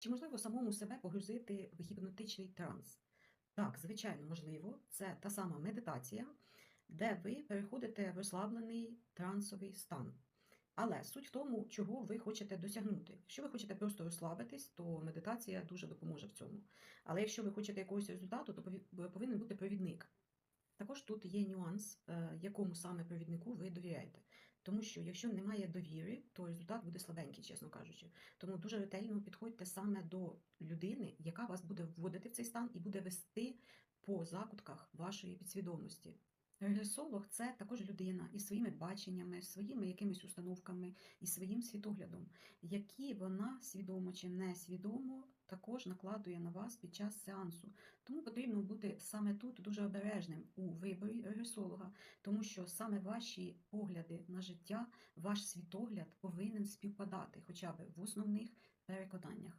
Чи можливо самому себе погрузити в гіпнотичний транс? Так, звичайно, можливо. Це та сама медитація, де ви переходите в розслаблений трансовий стан. Але суть в тому, чого ви хочете досягнути. Якщо ви хочете просто розслабитись, то медитація дуже допоможе в цьому. Але якщо ви хочете якогось результату, то повинен бути провідник. Також тут є нюанс, е, якому саме провіднику ви довіряєте. Тому що якщо немає довіри, то результат буде слабенький, чесно кажучи. Тому дуже ретельно підходьте саме до людини, яка вас буде вводити в цей стан і буде вести по закутках вашої підсвідомості. Регресолог це також людина із своїми баченнями, своїми якимись установками і своїм світоглядом, які вона свідомо чи несвідомо також накладує на вас під час сеансу. Тому потрібно бути саме тут дуже обережним у виборі регресолога, тому що саме ваші погляди на життя, ваш світогляд повинен співпадати хоча б в основних переконаннях.